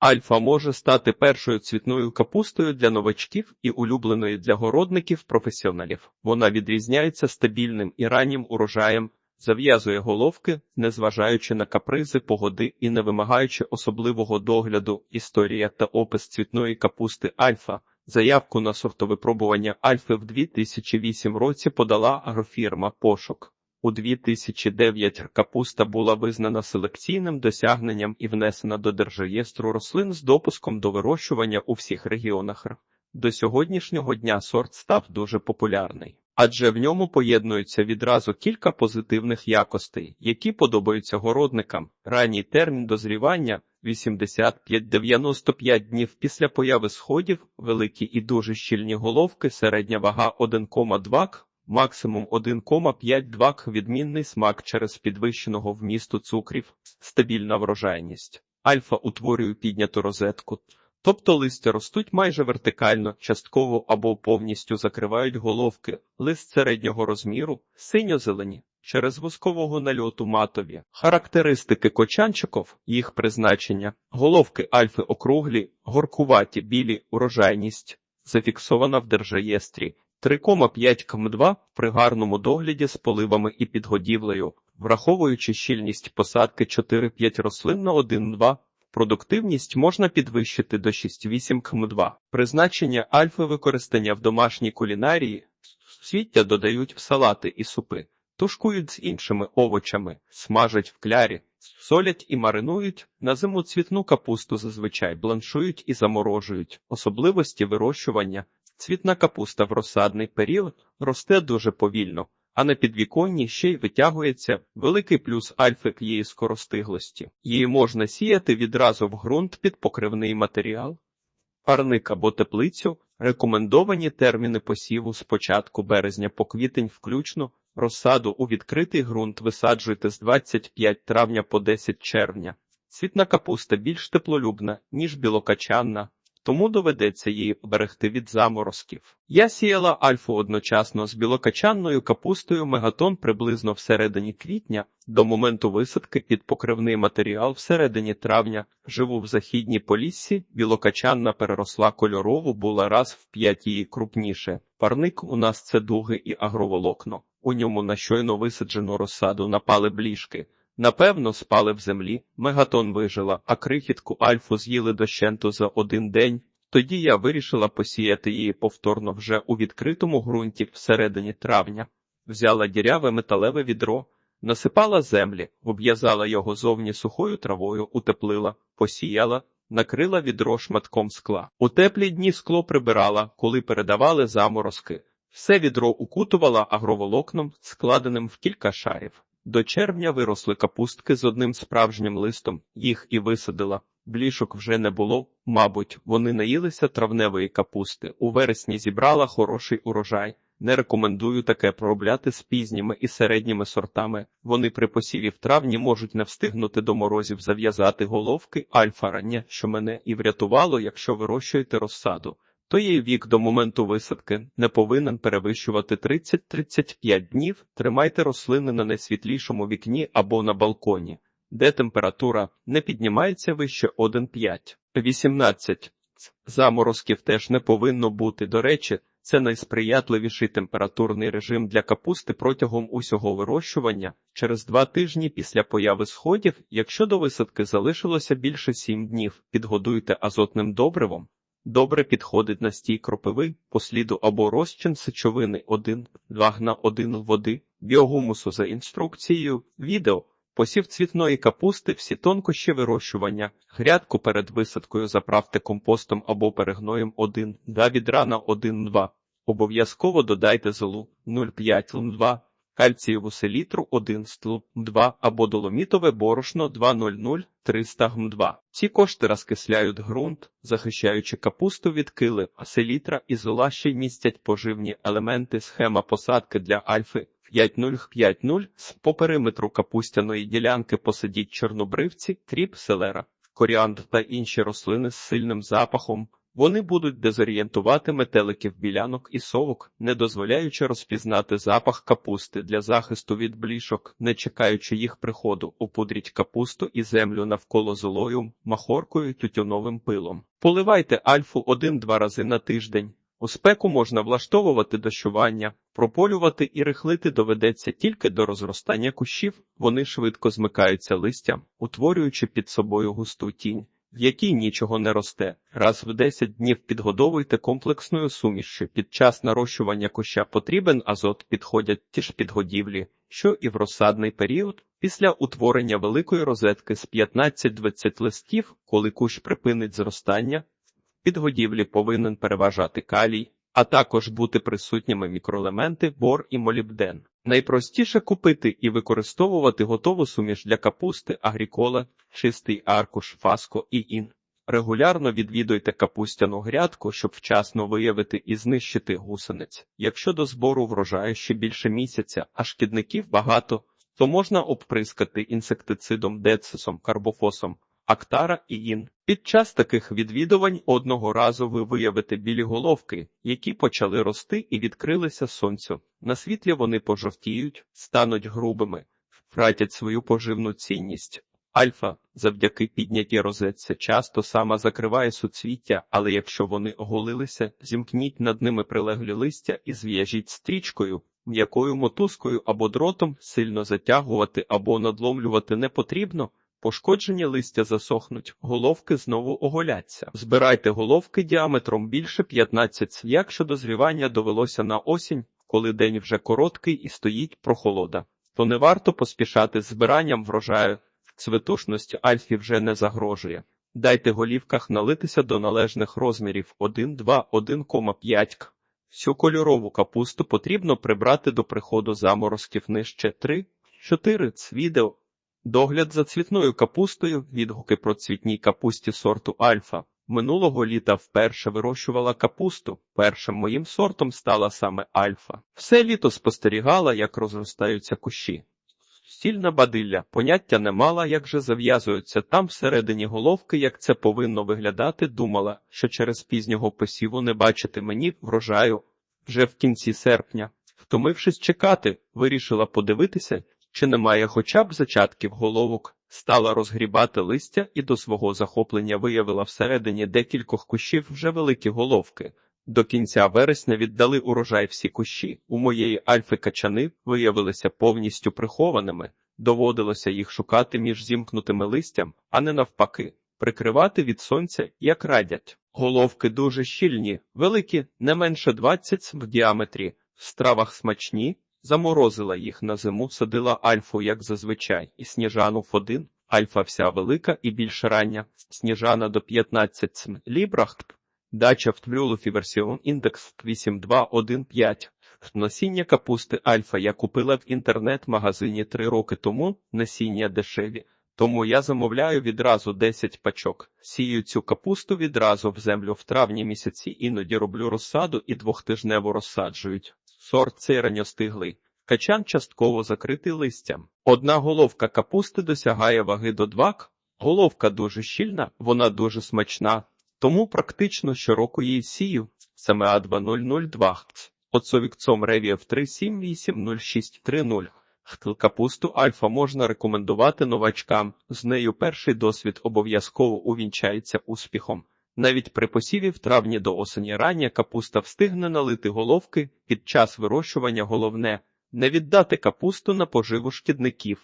Альфа може стати першою цвітною капустою для новачків і улюбленою для городників-професіоналів. Вона відрізняється стабільним і раннім урожаєм, зав'язує головки, незважаючи на капризи погоди і не вимагаючи особливого догляду. Історія та опис цвітної капусти Альфа. Заявку на сортовипробування Альфи в 2008 році подала агрофірма Пошук. У 2009 капуста була визнана селекційним досягненням і внесена до Держреєстру рослин з допуском до вирощування у всіх регіонах. До сьогоднішнього дня сорт став дуже популярний, адже в ньому поєднуються відразу кілька позитивних якостей, які подобаються городникам. Ранній термін дозрівання 85-95 днів після появи сходів, великі і дуже щільні головки, середня вага 1,2 к, максимум 1,5 к, відмінний смак через підвищеного вмісту цукрів, стабільна врожайність. Альфа утворює підняту розетку, тобто листя ростуть майже вертикально, частково або повністю закривають головки, лист середнього розміру, синьо-зелені. Через воскового нальоту матові, характеристики кочанчиков, їх призначення, головки альфи округлі, горкуваті, білі, урожайність, зафіксована в держреєстрі 3,5 км2 при гарному догляді з поливами і підгодівлею, враховуючи щільність посадки 4-5 рослин на 1-2, продуктивність можна підвищити до 6-8 км2. Призначення альфи використання в домашній кулінарії, свіття додають в салати і супи. Тушкують з іншими овочами, смажать в клярі, солять і маринують, на зиму цвітну капусту зазвичай бланшують і заморожують. Особливості вирощування. Цвітна капуста в розсадний період росте дуже повільно, а на підвіконні ще й витягується великий плюс альфи її скоростиглості. Її можна сіяти відразу в ґрунт під покривний матеріал. Парник або теплицю рекомендовані терміни посіву з початку березня по квітень включно. Розсаду у відкритий ґрунт висаджуйте з 25 травня по 10 червня. Цвітна капуста більш теплолюбна, ніж білокачанна, тому доведеться її берегти від заморозків. Я сіяла альфу одночасно з білокачанною капустою мегатон приблизно всередині квітня, до моменту висадки під покривний матеріал всередині травня. Живу в західній поліссі, білокачанна переросла кольорову, була раз в п'ять її крупніше. Парник у нас це дуги і агроволокно. У ньому на щойно висаджену розсаду напали бліжки. Напевно, спали в землі, мегатон вижила, а крихітку альфу з'їли дощенту за один день. Тоді я вирішила посіяти її повторно вже у відкритому ґрунті всередині травня. Взяла діряве металеве відро, насипала землі, обв'язала його зовні сухою травою, утеплила, посіяла, накрила відро шматком скла. У теплі дні скло прибирала, коли передавали заморозки. Все відро укутувала агроволокном, складеним в кілька шарів. До червня виросли капустки з одним справжнім листом, їх і висадила. Блішок вже не було, мабуть, вони наїлися травневої капусти. У вересні зібрала хороший урожай. Не рекомендую таке проробляти з пізніми і середніми сортами. Вони при посіві в травні можуть не встигнути до морозів зав'язати головки альфа рання, що мене і врятувало, якщо вирощуєте розсаду то її вік до моменту висадки не повинен перевищувати 30-35 днів. Тримайте рослини на найсвітлішому вікні або на балконі, де температура не піднімається вище 1,5. 18. Заморозків теж не повинно бути. До речі, це найсприятливіший температурний режим для капусти протягом усього вирощування. Через два тижні після появи сходів, якщо до висадки залишилося більше 7 днів, підгодуйте азотним добривом. Добре підходить настій кропиви, посліду або розчин сечовини 1, 2 на 1 води, біогумусу за інструкцією, відео, посів цвітної капусти, всі тонкощі вирощування, грядку перед висадкою заправте компостом або перегноєм 1, 2 відра на 1, 2. Обов'язково додайте золу 0,5 2 кальцієву селітру 1 стл 2 або доломітове борошно 200 300 гм 2. Ці кошти розкисляють ґрунт, захищаючи капусту від кили, а селітра і зола ще й містять поживні елементи схема посадки для альфи 5050 з по периметру капустяної ділянки посадіть чорнобривці, кріп селера, коріандр та інші рослини з сильним запахом. Вони будуть дезорієнтувати метеликів білянок і совок, не дозволяючи розпізнати запах капусти для захисту від блішок, не чекаючи їх приходу, опудріть капусту і землю навколо золою, махоркою, тютюновим пилом. Поливайте альфу один-два рази на тиждень. У спеку можна влаштовувати дощування, прополювати і рихлити доведеться тільки до розростання кущів, вони швидко змикаються листям, утворюючи під собою густу тінь, в якій нічого не росте. Раз в 10 днів підгодовуйте комплексною сумішшю. Під час нарощування куща потрібен азот, підходять ті ж підгодівлі, що і в розсадний період. Після утворення великої розетки з 15-20 листів, коли кущ припинить зростання, в підгодівлі повинен переважати калій, а також бути присутніми мікроелементи, бор і молібден. Найпростіше купити і використовувати готову суміш для капусти, агрікола, чистий аркуш, фаско і ін. Регулярно відвідуйте капустяну грядку, щоб вчасно виявити і знищити гусениць. Якщо до збору врожаю ще більше місяця, а шкідників багато, то можна обприскати інсектицидом децисом, карбофосом, актара і ін. Під час таких відвідувань одного разу ви виявите білі головки, які почали рости і відкрилися сонцю. На світлі вони пожовтіють, стануть грубими, втратять свою поживну цінність. Альфа, завдяки піднятій розетці, часто сама закриває суцвіття, але якщо вони оголилися, зімкніть над ними прилеглі листя і зв'яжіть стрічкою, м'якою мотузкою або дротом, сильно затягувати або надломлювати не потрібно. Пошкоджені листя засохнуть, головки знову оголяться. Збирайте головки діаметром більше 15 якщо дозрівання довелося на осінь, коли день вже короткий і стоїть прохолода, то не варто поспішати з збиранням врожаю. Цвітушності альфі вже не загрожує. Дайте голівках налитися до належних розмірів 1, 2, 1,5 к. Всю кольорову капусту потрібно прибрати до приходу заморозків нижче 3, 4 цвідео. Догляд за цвітною капустою, відгуки про цвітній капусті сорту Альфа. Минулого літа вперше вирощувала капусту. Першим моїм сортом стала саме Альфа. Все літо спостерігала, як розростаються кущі. Стільна бадилля, поняття не мала, як же зав'язуються там всередині головки, як це повинно виглядати, думала, що через пізнього посіву не бачити мені врожаю вже в кінці серпня. Втомившись чекати, вирішила подивитися, чи немає хоча б зачатків головок, стала розгрібати листя і до свого захоплення виявила всередині декількох кущів вже великі головки. До кінця вересня віддали урожай всі кущі. У моєї альфи качани виявилися повністю прихованими, доводилося їх шукати між зімкнутими листям, а не навпаки, прикривати від сонця, як радять. Головки дуже щільні, великі, не менше 20 в діаметрі, в стравах смачні. Заморозила їх на зиму, садила альфу, як зазвичай, і сніжану в один. Альфа вся велика і більш рання, сніжана до 15 см. Лібрахт. Дача в Твлюлуфі версіон індекс 8215. Насіння капусти Альфа я купила в інтернет-магазині три роки тому, насіння дешеві. Тому я замовляю відразу 10 пачок. Сію цю капусту відразу в землю в травні місяці, іноді роблю розсаду і двохтижнево розсаджують. Сорт цей ранньостиглий. Качан частково закритий листям. Одна головка капусти досягає ваги до 2 к. Головка дуже щільна, вона дуже смачна, тому практично щороку її сію. Саме А2002. Оцовікцом Ревієв 37806030. Хтл капусту альфа можна рекомендувати новачкам. З нею перший досвід обов'язково увінчається успіхом. Навіть при посіві в травні до осені рання капуста встигне налити головки під час вирощування головне не віддати капусту на поживу шкідників.